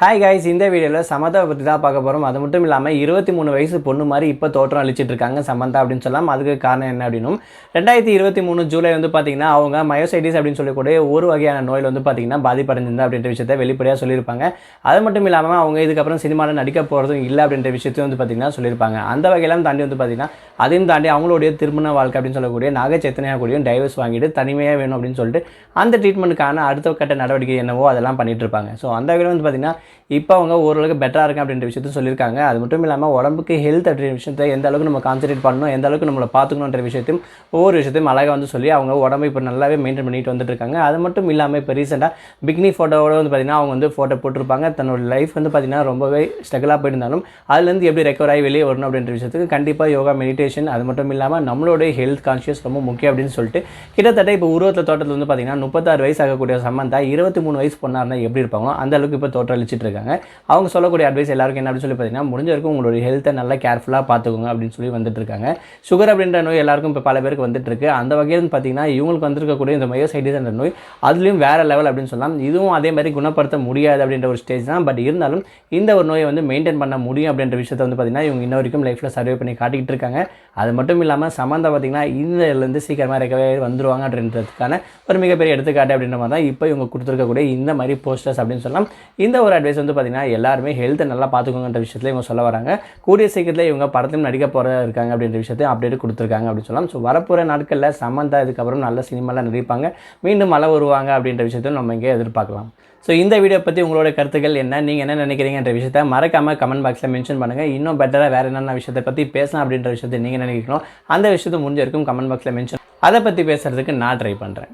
Hi guys இந்த வீடியோவில் சமதாவை பற்றி தான் பார்க்க போகிறோம் அது மட்டும் இல்லாமல் இருபத்தி மூணு வயசு பொண்ணு மாதிரி இப்போ தோற்றம் அழிச்சிட்டு இருக்காங்க சமந்தா அப்படின்னு சொல்லலாம் அதுக்கு காரணம் என்ன அப்படின்னும். ரெண்டாயிரத்தி இருபத்தி மூணு ஜூலை வந்து பார்த்திங்கன்னா அவங்க மயோசைட்டிஸ் அப்படின்னு சொல்லக்கூடிய ஒரு வகையான நோயில் வந்து பார்த்தீங்கன்னா பாதிப்படைஞ்சிருந்தா அப்படின்ற விஷயத்தை வெளிப்படையாக சொல்லியிருப்பாங்க. அது மட்டும் இல்லாமல் அவங்க இதுக்கப்புறம் சினிமாவில் நடிக்க போகிறதும் இல்லை அப்படின்ற விஷயத்தையும் வந்து பார்த்திங்கன்னா சொல்லியிருப்பாங்க. அந்த வகையெல்லாம் தாண்டி வந்து பார்த்தீங்கன்னா அதையும் தாண்டி அவங்களுடைய திருமண வாழ்க்கை அப்படின்னு சொல்லக்கூடிய நாக சேத்தனையாக கூடயும் டைவர்ஸ் வாங்கிட்டு தனிமையாக வேணும் அப்படின்னு சொல்லிட்டு அந்த ட்ரீட்மெண்ட்டுக்கான அடுத்த கட்ட நடவடிக்கை என்னவோ அதெல்லாம் பண்ணிகிட்டு இருப்பாங்க. ஸோ அந்த வகையில் வந்து பார்த்தீங்கன்னா இப்போ அவங்க ஓரளவுக்கு பெட்டராக இருக்கும் அப்படின்ற விஷயத்தையும் சொல்லியிருக்காங்க. அது மட்டும் இல்லாமல் உடம்புக்கு ஹெல்த் அப்படின்ற விஷயத்தை எந்த அளவுக்கு நம்ம கான்சன்ட்ரேட் பண்ணணும் எந்த அளவுக்கு நம்மளை பார்த்துக்கணுன்ற விஷயத்தையும் ஒவ்வொரு விஷயத்தையும் அழகாக வந்து சொல்லி அவங்க உடம்பை இப்போ நல்லாவே மெயின்டைன் பண்ணிட்டு வந்துட்டு இருக்காங்க. அது மட்டும் இல்லாமல் இப்போ ரீசெண்டாக பிக்னி ஃபோட்டோவோட வந்து பார்த்தீங்கன்னா அவங்க வந்து ஃபோட்டோ போட்டிருப்பாங்க. தன்னோட லைஃப் வந்து பார்த்தீங்கன்னா ரொம்பவே ஸ்ட்ரகிளாக போயிருந்தாலும் அதுலேருந்து எப்படி ரெக்கவர் ஆகி வெளியே வரணும் அப்படின்ற விஷயத்துக்கு கண்டிப்பாக யோகா மெடிடேஷன் அது மட்டும் இல்லாமல் நம்மளுடைய ஹெல்த் கான்ஷியஸ் ரொம்ப முக்கியம் அப்படின்னு சொல்லிட்டு கிட்டத்தட்ட இப்போ உருவத்தில் தோட்டத்தில் வந்து பார்த்தீங்கன்னா முப்பத்தாறு வயசு ஆகக்கூடிய சம்மந்தா இருபத்தி மூணு வயசு பொண்ணாக இருந்தால் எப்படி இருப்பாங்களோ அந்த அளவுக்கு இப்போ தோற்றம் இருக்காங்க அவங்க சொல்லக்கூடிய அட்வைஸ் எல்லாருக்கும் என்ன அப்படின்னு சொல்லி பார்த்தீங்கன்னா முடிஞ்ச வரைக்கும் உங்களுடைய ஹெல்த்தை நல்லா கேர்ஃபுல்லாக பார்த்துக்கோங்க அப்படின்னு சொல்லி வந்துட்டு இருக்காங்க சுகர் அப்படின்ற நோய் எல்லாருக்கும் இப்போ பல பேருக்கு வந்துட்டு இருக்கு அந்த வகையில் பார்த்தீங்கன்னா இவங்களுக்கு வந்திருக்கக்கூடிய இந்த மயோசைட்டிஸ் என்ற நோய் அதுலேயும் வேறு லெவல் அப்படின்னு சொல்லலாம். இதுவும் அதே மாதிரி குணப்படுத்த முடியாது அப்படின்ற ஒரு ஸ்டேஜ் தான். பட் இருந்தாலும் இந்த ஒரு நோயை வந்து மெயின்டைன் பண்ண முடியும் அப்படின்ற விஷயத்தை வந்து பார்த்தீங்கன்னா இவங்க இன்ன வரைக்கும் லைஃப்பில் சர்வே பண்ணி காட்டிக்கிட்டு இருக்காங்க. அது மட்டும் இல்லாமல் சம்மந்தம் பார்த்தீங்கன்னா இதுலேருந்து சீக்கிரமாக ரெக்கவே வந்துருவாங்க அப்படின்றதுக்கான ஒரு மிகப்பெரிய எடுத்துக்காட்டு அப்படின்ற மாதிரி தான் இப்போ இவங்க கொடுத்துருக்கக்கூடிய இந்த மாதிரி போஸ்டர்ஸ் அப்படின்னு சொல்லலாம். இந்த ஒரு அட்வைஸ் வந்து பார்த்தீங்கன்னா எல்லாருமே ஹெல்த்தை நல்லா பார்த்துக்கோங்கன்ற விஷயத்தில் இவங்க சொல்ல வராங்க. கூடிய சீக்கிரத்தில் இவங்க படத்திலும் நடிக்க போகிற இருக்காங்க அப்படின்ற விஷயத்தையும் அப்டேட் கொடுத்துருக்காங்க அப்படின்னு சொல்லலாம். ஸோ வரப்போகிற நாட்களில் சம்மந்தா இதுக்கப்புறம் நல்ல சினிமாலாம் நடிப்பாங்க. மீண்டும் மழை வருவாங்க அப்படின்ற விஷயத்தையும் நம்ம இங்கே எதிர்பார்க்கலாம். ஸோ இந்த வீடியோ பற்றி உங்களோட கருத்துக்கள் என்ன? நீங்கள் என்ன நினைக்கிறீங்கன்ற விஷயத்த மறக்காமல் கமெண்ட் பாக்ஸில் மென்ஷன் பண்ணுங்கள் இன்னும் பெட்டராக வேறு என்னென்ன விஷயத்தை பற்றி பேசலாம் அப்படின்ற விஷயத்தை நீங்கள் நினைக்கிறோம் அந்த விஷயத்தை முடிஞ்ச வரைக்கும் கமெண்ட் பாக்ஸில் மென்ஷன் அதை பற்றி பேசுகிறதுக்கு நான் ட்ரை பண்ணுறேன்